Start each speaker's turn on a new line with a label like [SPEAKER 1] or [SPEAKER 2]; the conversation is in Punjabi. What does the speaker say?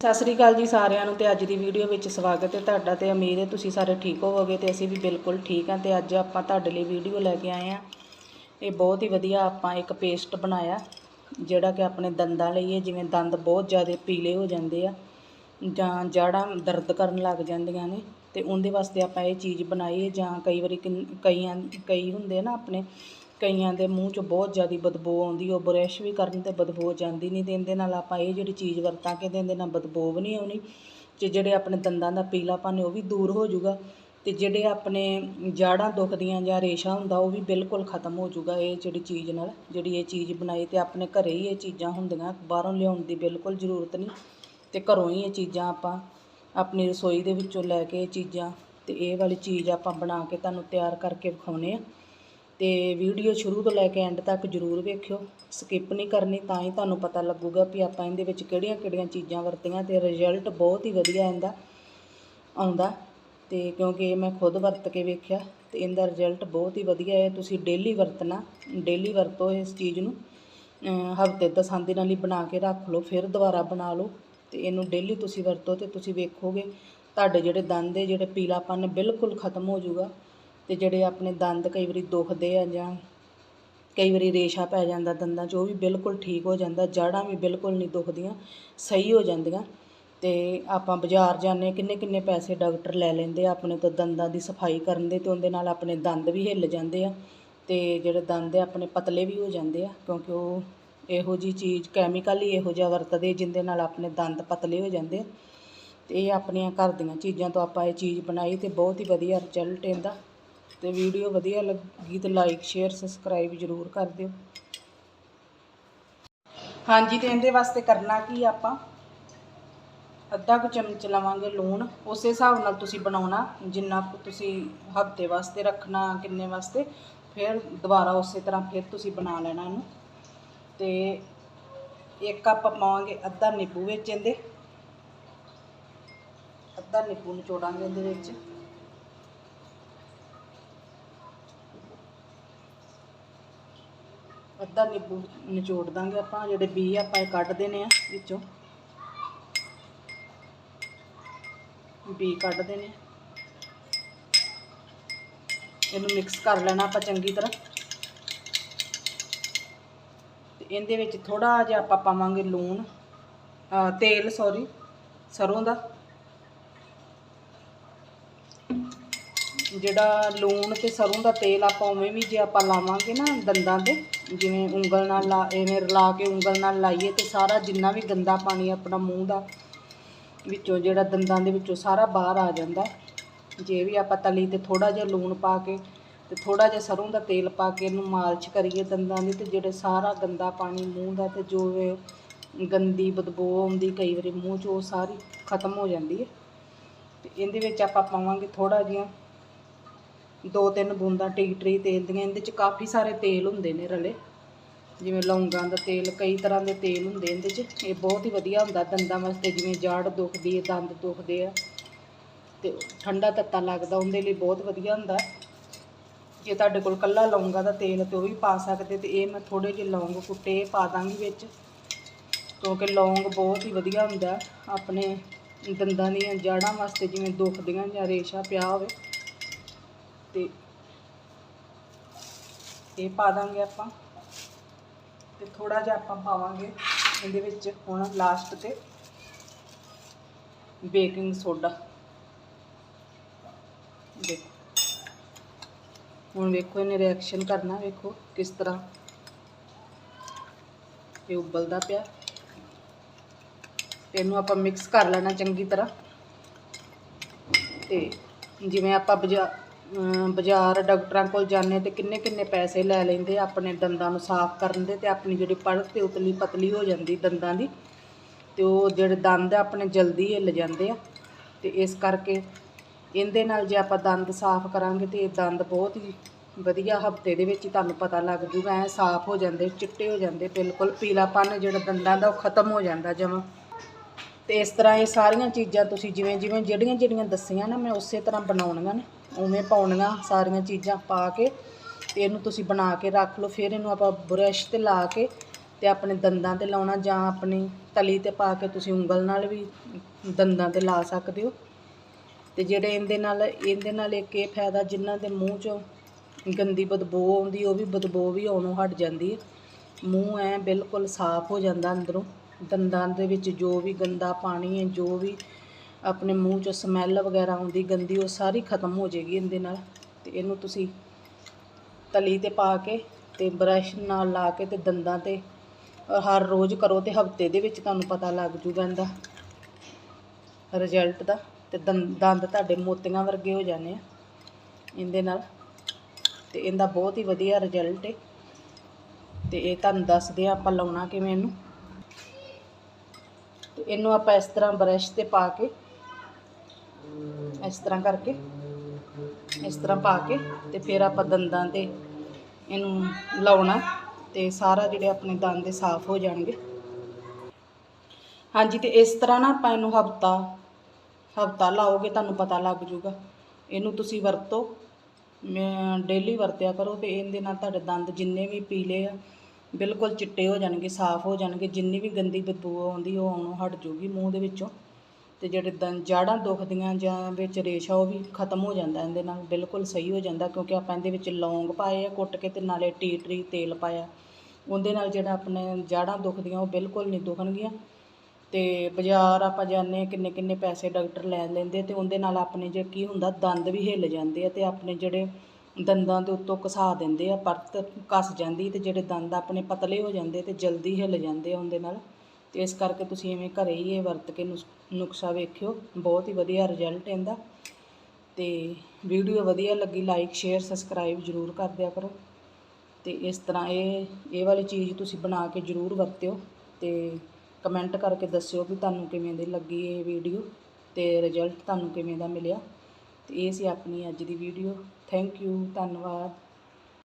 [SPEAKER 1] ਸਤਿ ਸ੍ਰੀ ਅਕਾਲ ਜੀ ਸਾਰਿਆਂ ਨੂੰ ਤੇ ਅੱਜ ਦੀ ਵੀਡੀਓ ਵਿੱਚ ਸਵਾਗਤ ਹੈ ਤੁਹਾਡਾ ਤੇ ਉਮੀਦ ਹੈ ਤੁਸੀਂ ਸਾਰੇ ਠੀਕ ਹੋਵੋਗੇ ਤੇ ਅਸੀਂ ਵੀ ਬਿਲਕੁਲ ਠੀਕ ਹਾਂ ਤੇ ਅੱਜ ਆਪਾਂ ਤੁਹਾਡੇ ਲਈ ਵੀਡੀਓ ਲੈ ਕੇ ਆਏ ਹਾਂ। ਇਹ ਬਹੁਤ ਹੀ ਵਧੀਆ ਆਪਾਂ ਇੱਕ ਪੇਸਟ ਬਣਾਇਆ, ਜਿਹੜਾ ਕਿ ਆਪਣੇ ਦੰਦਾਂ ਲਈ ਹੈ, ਜਿਵੇਂ ਦੰਦ ਬਹੁਤ ਜ਼ਿਆਦਾ ਪੀਲੇ ਹੋ ਜਾਂਦੇ ਆ ਜਾਂ ਜੜਾਂ ਦਰਦ ਕਰਨ ਲੱਗ ਜਾਂਦੀਆਂ ਨੇ ਤੇ ਉਹਦੇ ਵਾਸਤੇ ਆਪਾਂ ਇਹ ਚੀਜ਼ ਬਣਾਈ ਹੈ ਜਾਂ ਕਈ ਵਾਰੀ ਕਿੰਨ- ਕਈਆਂ, ਕਈ ਹੁੰਦੇ ਨਾ ਆਪਣੇ ਕਈਆਂ ਦੇ ਮੂੰਹ 'ਚੋਂ ਬਹੁਤ ਜ਼ਿਆਦਾ ਬਦਬੂ ਆਉਂਦੀ, ਉਹ ਬਰਸ਼ ਵੀ ਕਰਨ ਤੇ ਬਦਬੂ ਜਾਂਦੀ ਨਹੀਂ ਤੇ ਇਹਦੇ ਨਾਲ ਆਪਾਂ ਇਹ ਜਿਹੜੀ ਚੀਜ਼ ਵਰਤਾਂਗੇ ਤੇ ਇਹਦੇ ਨਾਲ ਬਦਬੂ ਵੀ ਨਹੀਂ ਆਉਣੀ, ਤੇ ਜਿਹੜੇ ਆਪਣੇ ਦੰਦਾਂ ਦਾ ਪੀਲਾਪਨ ਹੈ ਉਹ ਵੀ ਦੂਰ ਹੋ ਜਾਊਗਾ, ਤੇ ਜਿਹੜੇ ਆਪਣੇ ਜਾੜਾਂ ਦੁਖਦੀਆਂ ਜਾਂ ਰੇਸ਼ਾ ਹੁੰਦਾ ਉਹ ਵੀ ਬਿਲਕੁਲ ਖਤਮ ਹੋ ਜਾਊਗਾ ਇਹ ਜਿਹੜੀ ਚੀਜ਼ ਨਾਲ, ਜਿਹੜੀ ਇਹ ਚੀਜ਼ ਬਣਾਈ ਤੇ ਆਪਣੇ ਘਰੇ ਹੀ ਇਹ ਚੀਜ਼ਾਂ ਹੁੰਦੀਆਂ, ਬਾਹਰੋਂ ਲਿਆਉਣ ਦੀ ਬਿਲਕੁਲ ਜ਼ਰੂਰਤ ਨਹੀਂ, ਤੇ ਘਰੋਂ ਹੀ ਇਹ ਚੀਜ਼ਾਂ ਆਪਾਂ ਆਪਣੀ ਰਸੋਈ ਦੇ ਵਿੱਚੋਂ ਲੈ ਕੇ ਇਹ ਚੀਜ਼ਾਂ, ਤੇ ਇਹ ਵਾਲੀ ਚੀਜ਼ ਆਪਾਂ ਬਣਾ ਕੇ ਤੁਹਾਨੂੰ ਤਿਆਰ ਕਰਕੇ ਵਿਖਾਉਣੇ ਆ। ਤੇ ਵੀਡੀਓ ਸ਼ੁਰੂ ਤੋਂ ਲੈ ਕੇ ਐਂਡ ਤੱਕ ਜਰੂਰ ਵੇਖਿਓ। ਸਕਿਪ ਨਹੀਂ ਕਰਨੀ, ਤਾਂ ਹੀ ਤੁਹਾਨੂੰ ਪਤਾ ਲੱਗੂਗਾ ਵੀ ਆਪਾਂ ਇਹਦੇ ਵਿੱਚ ਕਿਹੜੀਆਂ-ਕਿਹੜੀਆਂ ਚੀਜ਼ਾਂ ਵਰਤੀਆਂ ਤੇ ਰਿਜ਼ਲਟ ਬਹੁਤ ਹੀ ਵਧੀਆ ਇਹਦਾ ਆਉਂਦਾ। ਤੇ ਕਿਉਂਕਿ ਇਹ ਮੈਂ ਖੁਦ ਵਰਤ ਕੇ ਵੇਖਿਆ ਤੇ ਇਹਦਾ ਰਿਜ਼ਲਟ ਬਹੁਤ ਹੀ ਵਧੀਆ ਹੈ। ਤੁਸੀਂ ਡੇਲੀ ਵਰਤਣਾ ਡੇਲੀ ਵਰਤੋ ਇਸ ਚੀਜ਼ ਨੂੰ। ਹਫ਼ਤੇ ਦਸਾਂ ਦਿਨਾਂ ਲਈ ਬਣਾ ਕੇ ਰੱਖ ਲਓ, ਫਿਰ ਦੁਬਾਰਾ ਬਣਾ ਲਓ। ਤੇ ਇਹਨੂੰ ਡੇਲੀ ਤੁਸੀਂ ਵਰਤੋ ਤੇ ਤੁਸੀਂ ਵੇਖੋਗੇ, ਤੁਹਾਡੇ ਜਿਹੜੇ ਦੰਦ ਦੇ ਜਿਹੜੇ ਪੀਲਾਪਨ ਬਿਲਕੁਲ ਖਤਮ ਹੋ ਜਾਊਗਾ। ਅਤੇ ਜਿਹੜੇ ਆਪਣੇ ਦੰਦ ਕਈ ਵਾਰੀ ਦੁਖਦੇ ਆ ਜਾਂ ਕਈ ਵਾਰੀ ਰੇਸ਼ਾ ਪੈ ਜਾਂਦਾ ਦੰਦਾਂ 'ਚ, ਉਹ ਵੀ ਬਿਲਕੁਲ ਠੀਕ ਹੋ ਜਾਂਦਾ ਜੜ੍ਹਾਂ ਵੀ ਬਿਲਕੁਲ ਨਹੀਂ ਦੁਖਦੀਆਂ, ਸਹੀ ਹੋ ਜਾਂਦੀਆਂ। ਅਤੇ ਆਪਾਂ ਬਾਜ਼ਾਰ ਜਾਂਦੇ ਕਿੰਨੇ ਕਿੰਨੇ ਪੈਸੇ ਡਾਕਟਰ ਲੈ ਲੈਂਦੇ ਆ ਆਪਣੇ ਤੋਂ ਦੰਦਾਂ ਦੀ ਸਫ਼ਾਈ ਕਰਨ ਦੇ ਅਤੇ ਉਹਦੇ ਨਾਲ ਆਪਣੇ ਦੰਦ ਵੀ ਹਿੱਲ ਜਾਂਦੇ ਆ ਅਤੇ ਜਿਹੜੇ ਦੰਦ ਆ ਆਪਣੇ ਪਤਲੇ ਵੀ ਹੋ ਜਾਂਦੇ ਆ, ਕਿਉਂਕਿ ਉਹ ਇਹੋ ਜੀ ਚੀਜ਼ ਕੈਮੀਕਲ ਹੀ ਇਹੋ ਜਿਹਾ ਵਰਤਦੇ ਜਿਹਦੇ ਨਾਲ ਆਪਣੇ ਦੰਦ ਪਤਲੇ ਹੋ ਜਾਂਦੇ ਆ। ਤੇ ਇਹ ਆਪਣੀਆਂ ਘਰ ਦੀਆਂ ਚੀਜ਼ਾਂ ਤੋਂ ਆਪਾਂ ਇਹ ਚੀਜ਼ ਬਣਾਈ ਅਤੇ ਬਹੁਤ ਹੀ ਵਧੀਆ ਰਿਜ਼ਲਟ ਇਹਦਾ। ਤੇ ਵੀਡੀਓ ਵਧੀਆ ਲੱਗੀ ਤੇ ਲਾਈਕ ਸ਼ੇਅਰ ਸਬਸਕ੍ਰਾਈਬ ਜ਼ਰੂਰ ਕਰ ਦਿਓ। ਹਾਂਜੀ, ਤੇ ਇਹਦੇ ਵਾਸਤੇ ਕਰਨਾ ਕੀ ਆਪਾਂ? ਅੱਧਾ ਕੁ ਚਮਚ ਲਵਾਂਗੇ ਲੂਣ। ਉਸੇ ਹਿਸਾਬ ਨਾਲ ਤੁਸੀਂ ਬਣਾਉਣਾ, ਜਿੰਨਾ ਕੁ ਤੁਸੀਂ ਹਫ਼ਤੇ ਵਾਸਤੇ ਰੱਖਣਾ, ਕਿੰਨੇ ਵਾਸਤੇ, ਫਿਰ ਦੁਬਾਰਾ ਉਸੇ ਤਰ੍ਹਾਂ ਫਿਰ ਤੁਸੀਂ ਬਣਾ ਲੈਣਾ ਇਹਨੂੰ। ਤੇ ਇੱਕ ਆਪਾਂ ਪਾਵਾਂਗੇ ਅੱਧਾ ਨਿੰਬੂ ਵਿੱਚ ਇਹਦੇ। ਅੱਧਾ ਨਿੰਬੂ ਨਿਚੋੜਾਂਗੇ ਇਹਦੇ ਵਿੱਚ। ਅੱਧਾ ਨਿੰਬੂ ਨਿਚੋੜ ਦਾਂਗੇ ਆਪਾਂ, ਜਿਹੜੇ ਬੀ ਆਪਾਂ ਇਹ ਕੱਢ ਦੇਣੇ ਆ ਵਿੱਚੋਂ। ਬੀ ਕੱਢ ਦੇਣੇ ਇਹਨੂੰ ਮਿਕਸ ਕਰ ਲੈਣਾ ਆਪਾਂ ਚੰਗੀ ਤਰ੍ਹਾਂ। ਤੇ ਇਹਦੇ ਵਿੱਚ ਥੋੜਾ ਜਿਹਾ ਆਪਾਂ ਪਾਵਾਂਗੇ ਲੂਣ ਤੇਲ ਸੌਰੀ ਸਰੋਂ ਦਾ। ਜਿਹੜਾ ਲੂਣ ਤੇ ਸਰੋਂ ਦਾ ਤੇਲ ਆਪਾਂ ਉਵੇਂ ਵੀ ਜੇ ਆਪਾਂ ਲਾਵਾਂਗੇ ਨਾ ਦੰਦਾਂ ਤੇ ਜਿਵੇਂ ਉਂਗਲ ਨਾਲ ਲਾ, ਐਵੇਂ ਰਲਾ ਕੇ ਉਂਗਲ ਨਾਲ ਲਾਈਏ ਤੇ ਸਾਰਾ ਜਿੰਨਾ ਵੀ ਗੰਦਾ ਪਾਣੀ ਆਪਣਾ ਮੂੰਹ ਦਾ ਵਿੱਚੋਂ ਜਿਹੜਾ ਦੰਦਾਂ ਦੇ ਵਿੱਚੋਂ ਸਾਰਾ ਬਾਹਰ ਆ ਜਾਂਦਾ। ਜੇ ਵੀ ਆਪਾਂ ਤਲੀ ਤੇ ਥੋੜਾ ਜਿਹਾ ਲੂਣ ਪਾ ਕੇ ਤੇ ਥੋੜਾ ਜਿਹਾ ਸਰੋਂ ਦਾ ਤੇਲ ਪਾ ਕੇ ਇਹਨੂੰ ਮਾਲਸ਼ ਕਰੀਏ ਦੰਦਾਂ ਦੀ ਤੇ ਜਿਹੜੇ ਸਾਰਾ ਗੰਦਾ ਪਾਣੀ ਮੂੰਹ ਦਾ ਤੇ ਜੋ ਗੰਦੀ ਬਦਬੂ ਆਉਂਦੀ ਕਈ ਵਾਰੀ ਮੂੰਹ 'ਚ ਉਹ ਸਾਰੀ ਖਤਮ ਹੋ ਜਾਂਦੀ ਹੈ। ਤੇ ਇਹਦੇ ਵਿੱਚ ਆਪਾਂ ਪਾਵਾਂਗੇ ਥੋੜਾ ਜਿਹਾ ਦੋ ਤਿੰਨ ਬੂੰਦਾਂ ਟੀਟਰੀ ਤੇਲ ਦੀਆਂ, ਇਹਦੇ 'ਚ ਕਾਫੀ ਸਾਰੇ ਤੇਲ ਹੁੰਦੇ ਨੇ ਰਲੇ। ਜਿਵੇਂ ਲੌਂਗਾਂ ਦਾ ਤੇਲ, ਕਈ ਤਰ੍ਹਾਂ ਦੇ ਤੇਲ ਹੁੰਦੇ ਇਹਦੇ 'ਚ। ਇਹ ਬਹੁਤ ਹੀ ਵਧੀਆ ਹੁੰਦਾ ਦੰਦਾਂ ਵਾਸਤੇ, ਜਿਵੇਂ ਜਾੜ ਦੁਖਦੀ ਹੈ, ਦੰਦ ਦੁਖਦੇ ਆ। ਤੇ ਠੰਡਾ ਤੱਤਾ ਲੱਗਦਾ, ਉਹਦੇ ਲਈ ਬਹੁਤ ਵਧੀਆ ਹੁੰਦਾ। ਜੇ ਤੁਹਾਡੇ ਕੋਲ ਕੱਲਾ ਲੌਂਗਾਂ ਦਾ ਤੇਲ ਤੇ ਉਹ ਵੀ ਪਾ ਸਕਦੇ, ਤੇ ਇਹ ਮੈਂ ਥੋੜੇ ਜਿਹੇ ਲੌਂਗ ਕੁੱਟੇ ਪਾ ਦਾਂਗੀ ਵਿੱਚ। ਕਿਉਂਕਿ ਲੌਂਗ ਬਹੁਤ ਹੀ ਵਧੀਆ ਹੁੰਦਾ, ਆਪਣੇ ਦੰਦਾਂ ਦੀਆਂ ਜੜ੍ਹਾਂ ਵਾਸਤੇ, ਜਿਵੇਂ ਦੁਖਦੀਆਂ ਜਾਂ ਰੇਸ਼ਾ ਪਿਆ ਹੋਵੇ। ਤੇ ਇਹ ਪਾ ਦਾਂਗੇ ਆਪਾਂ ਤੇ ਥੋੜਾ ਜਿਹਾ ਆਪਾਂ ਪਾਵਾਂਗੇ ਇਹਦੇ ਵਿੱਚ ਹੁਣ ਲਾਸਟ ਤੇ ਬੇਕਿੰਗ ਸੋਡਾ ਦੇਖੋ। ਹੁਣ ਵੇਖੋ ਇਹਨੇ ਰਿਐਕਸ਼ਨ ਕਰਨਾ, ਵੇਖੋ ਕਿਸ ਤਰ੍ਹਾਂ ਇਹ ਉਬਲਦਾ ਪਿਆ। ਤੇ ਇਹਨੂੰ ਆਪਾਂ ਮਿਕਸ ਕਰ ਲੈਣਾ ਚੰਗੀ ਤਰ੍ਹਾਂ। ਤੇ ਜਿਵੇਂ ਆਪਾਂ ਬਜਾ ਬਾਜ਼ਾਰ ਡਾਕਟਰਾਂ ਕੋਲ ਜਾਂਦੇ ਤੇ ਕਿੰਨੇ ਕਿੰਨੇ ਪੈਸੇ ਲੈ ਲੈਂਦੇ ਆਪਣੇ ਦੰਦਾਂ ਨੂੰ ਸਾਫ਼ ਕਰਨ ਦੇ ਤੇ ਆਪਣੀ ਜਿਹੜੀ ਪੜ੍ਹ ਤੇ ਉਤਲੀ ਪਤਲੀ ਹੋ ਜਾਂਦੀ ਦੰਦਾਂ ਦੀ ਤੇ ਉਹ ਜਿਹੜੇ ਦੰਦ ਆ ਆਪਣੇ ਜਲਦੀ ਹਿੱਲ ਜਾਂਦੇ ਆ ਤੇ ਇਸ ਕਰਕੇ ਇਹਦੇ ਨਾਲ ਜੇ ਆਪਾਂ ਦੰਦ ਸਾਫ਼ ਕਰਾਂਗੇ ਤੇ ਇਹ ਦੰਦ ਬਹੁਤ ਹੀ ਵਧੀਆ ਹਫ਼ਤੇ ਦੇ ਵਿੱਚ ਹੀ ਤੁਹਾਨੂੰ ਪਤਾ ਲੱਗ ਜੂਗਾ, ਐ ਸਾਫ਼ ਹੋ ਜਾਂਦੇ, ਚਿੱਟੇ ਹੋ ਜਾਂਦੇ, ਬਿਲਕੁਲ ਪੀਲਾਪਨ ਜਿਹੜਾ ਦੰਦਾਂ ਦਾ ਉਹ ਖਤਮ ਹੋ ਜਾਂਦਾ ਜਮਾਂ। ਤੇ ਇਸ ਤਰ੍ਹਾਂ ਇਹ ਸਾਰੀਆਂ ਚੀਜ਼ਾਂ ਤੁਸੀਂ ਜਿਵੇਂ ਜਿਵੇਂ ਜਿਹੜੀਆਂ ਜਿਹੜੀਆਂ ਦੱਸੀਆਂ ਨਾ, ਮੈਂ ਉਸੇ ਤਰ੍ਹਾਂ ਬਣਾਉਣੀਆਂ ਨੇ। ਉਵੇਂ ਪਾਉਣੀਆਂ ਸਾਰੀਆਂ ਚੀਜ਼ਾਂ ਪਾ ਕੇ ਤੇ ਇਹਨੂੰ ਤੁਸੀਂ ਬਣਾ ਕੇ ਰੱਖ ਲਓ। ਫਿਰ ਇਹਨੂੰ ਆਪਾਂ ਬੁਰਸ਼ ਤੇ ਲਾ ਕੇ ਤੇ ਆਪਣੇ ਦੰਦਾਂ ਤੇ ਲਾਉਣਾ ਜਾਂ ਆਪਣੀ ਤਲੀ ਤੇ ਪਾ ਕੇ ਤੁਸੀਂ ਉਂਗਲ ਨਾਲ ਵੀ ਦੰਦਾਂ ਤੇ ਲਾ ਸਕਦੇ ਹੋ। ਤੇ ਜਿਹੜੇ ਇਹਦੇ ਨਾਲ ਇਹਦੇ ਨਾਲ ਇੱਕ ਇਹ ਫਾਇਦਾ ਜਿਨ੍ਹਾਂ ਦੇ ਮੂੰਹ 'ਚੋਂ ਗੰਦੀ ਬਦਬੂ ਆਉਂਦੀ, ਉਹ ਵੀ ਬਦਬੂ ਵੀ ਆਉਣੋਂ ਹਟ ਜਾਂਦੀ ਹੈ। ਮੂੰਹ ਐ ਬਿਲਕੁਲ ਸਾਫ਼ ਹੋ ਜਾਂਦਾ ਅੰਦਰੋਂ। ਦੰਦਾਂ ਦੇ ਵਿੱਚ ਜੋ ਵੀ ਗੰਦਾ ਪਾਣੀ ਹੈ, ਜੋ ਵੀ ਆਪਣੇ ਮੂੰਹ 'ਚੋਂ ਸਮੈਲ ਵਗੈਰਾ ਆਉਂਦੀ, ਗੰਦੀ, ਉਹ ਸਾਰੀ ਖਤਮ ਹੋ ਜਾਏਗੀ ਇਹਦੇ ਨਾਲ। ਤੇ ਇਹਨੂੰ ਤੁਸੀਂ ਤਲੀ ਤੇ ਪਾ ਕੇ ਤੇ ਬਰਸ਼ ਨਾਲ ਲਾ ਕੇ ਤੇ ਦੰਦਾਂ ਤੇ ਹਰ ਰੋਜ਼ ਕਰੋ ਤੇ ਹਫ਼ਤੇ ਦੇ ਵਿੱਚ ਤੁਹਾਨੂੰ ਪਤਾ ਲੱਗ ਜੂਗਾ ਇਹਦਾ ਰਿਜ਼ਲਟ ਦਾ। ਤੇ ਦੰ- ਦੰਦ ਤੁਹਾਡੇ ਮੋਤੀਆਂ ਵਰਗੇ ਹੋ ਜਾਣੇ ਆ ਇਹਦੇ ਨਾਲ। ਤੇ ਇਹਦਾ ਬਹੁਤ ਹੀ ਵਧੀਆ ਰਿਜ਼ਲਟ ਹੈ ਤੇ ਇਹ ਤੁਹਾਨੂੰ ਦੱਸਦੇ ਆ ਆਪਾਂ ਲਾਉਣਾ ਕਿਵੇਂ ਇਹਨੂੰ। ਤੇ ਇਹਨੂੰ ਆਪਾਂ ਇਸ ਤਰ੍ਹਾਂ ਬਰਸ਼ ਤੇ ਪਾ ਕੇ ਇਸ ਤਰ੍ਹਾਂ ਕਰਕੇ, ਇਸ ਤਰ੍ਹਾਂ ਪਾ ਕੇ ਤੇ ਫਿਰ ਆਪਾਂ ਦੰਦਾਂ ਤੇ ਇਹਨੂੰ ਲਾਉਣਾ ਤੇ ਸਾਰਾ ਜਿਹੜੇ ਆਪਣੇ ਦੰਦ ਦੇ ਸਾਫ਼ ਹੋ ਜਾਣਗੇ। ਹਾਂਜੀ, ਤੇ ਇਸ ਤਰ੍ਹਾਂ ਨਾ ਆਪਾਂ ਇਹਨੂੰ ਹਫਤਾ ਹਫਤਾ ਲਾਓਗੇ ਤੁਹਾਨੂੰ ਪਤਾ ਲੱਗ ਜੂਗਾ ਇਹਨੂੰ ਤੁਸੀਂ ਵਰਤੋ, ਮੈਂ ਡੇਲੀ ਵਰਤਿਆ ਕਰੋ ਤੇ ਇਹਦੇ ਨਾਲ ਤੁਹਾਡੇ ਦੰਦ ਜਿੰਨੇ ਵੀ ਪੀਲੇ ਆ, ਬਿਲਕੁਲ ਚਿੱਟੇ ਹੋ ਜਾਣਗੇ, ਸਾਫ਼ ਹੋ ਜਾਣਗੇ, ਜਿੰਨੀ ਵੀ ਗੰਦੀ ਬਦਬੂ ਆਉਂਦੀ ਉਹ ਆਉਣੋਂ ਹਟ ਜੂਗੀ ਮੂੰਹ ਦੇ ਵਿੱਚੋਂ। ਅਤੇ ਜਿਹੜੇ ਦੰ, ਜਾੜਾਂ ਦੁਖਦੀਆਂ ਜਾਂ ਵਿੱਚ ਰੇਸ਼ਾ ਉਹ ਵੀ ਖਤਮ ਹੋ ਜਾਂਦਾ ਇਹਦੇ ਨਾਲ, ਬਿਲਕੁਲ ਸਹੀ ਹੋ ਜਾਂਦਾ ਕਿਉਂਕਿ ਆਪਾਂ ਇਹਦੇ ਵਿੱਚ ਲੌਂਗ ਪਾਏ ਆ, ਕੁੱਟ ਕੇ ਅਤੇ ਨਾਲੇ ਟੀ ਟਰੀ ਤੇਲ ਪਾਇਆ। ਉਹਦੇ ਨਾਲ ਜਿਹੜਾ ਆਪਣੇ ਜਾੜਾਂ ਦੁਖਦੀਆਂ ਉਹ ਬਿਲਕੁਲ ਨਹੀਂ ਦੁਖਣਗੀਆਂ। ਅਤੇ ਬਾਜ਼ਾਰ ਆਪਾਂ ਜਾਂਦੇ ਹਾਂ ਕਿੰਨੇ ਕਿੰਨੇ ਪੈਸੇ ਡਾਕਟਰ ਲੈ ਲੈਂਦੇ ਅਤੇ ਉਹਦੇ ਨਾਲ ਆਪਣੇ ਜੇ ਕੀ ਹੁੰਦਾ, ਦੰਦ ਵੀ ਹਿੱਲ ਜਾਂਦੇ ਆ ਅਤੇ ਆਪਣੇ ਜਿਹੜੇ ਦੰਦਾਂ ਦੇ ਉੱਤੋਂ ਘਸਾ ਦਿੰਦੇ ਆ, ਪਰਤ ਘਸ ਜਾਂਦੀ ਅਤੇ ਜਿਹੜੇ ਦੰਦ ਆਪਣੇ ਪਤਲੇ ਹੋ ਜਾਂਦੇ ਅਤੇ ਜਲਦੀ ਹਿੱਲ ਜਾਂਦੇ ਆ ਉਹਦੇ ਨਾਲ। ਤੇ ਇਸ ਕਰਕੇ ਤੁਸੀਂ ਐਵੇਂ ਘਰੇ ਹੀ ਇਹ ਵਰਤ ਕੇ ਨੁਸ- ਨੁਕਸਾ ਵੇਖਿਓ। ਬਹੁਤ ਹੀ ਵਧੀਆ ਰਿਜ਼ਲਟ ਇਹਦਾ। ਤੇ ਵੀਡੀਓ ਵਧੀਆ ਲੱਗੀ ਲਾਈਕ ਸ਼ੇਅਰ ਸਬਸਕ੍ਰਾਈਬ ਜ਼ਰੂਰ ਕਰ ਦਿਆ ਕਰੋ। ਤੇ ਇਸ ਤਰ੍ਹਾਂ ਇਹ ਇਹ ਵਾਲੀ ਚੀਜ਼ ਤੁਸੀਂ ਬਣਾ ਕੇ ਜ਼ਰੂਰ ਵਰਤਿਓ। ਤੇ ਕਮੈਂਟ ਕਰਕੇ ਦੱਸਿਓ ਵੀ ਤੁਹਾਨੂੰ ਕਿਵੇਂ ਦੀ ਲੱਗੀ ਇਹ ਵੀਡੀਓ ਤੇ ਰਿਜ਼ਲਟ ਤੁਹਾਨੂੰ ਕਿਵੇਂ ਦਾ ਮਿਲਿਆ। ਤੇ ਇਹ ਸੀ ਆਪਣੀ ਅੱਜ ਦੀ ਵੀਡੀਓ ਥੈਂਕ ਯੂ ਧੰਨਵਾਦ।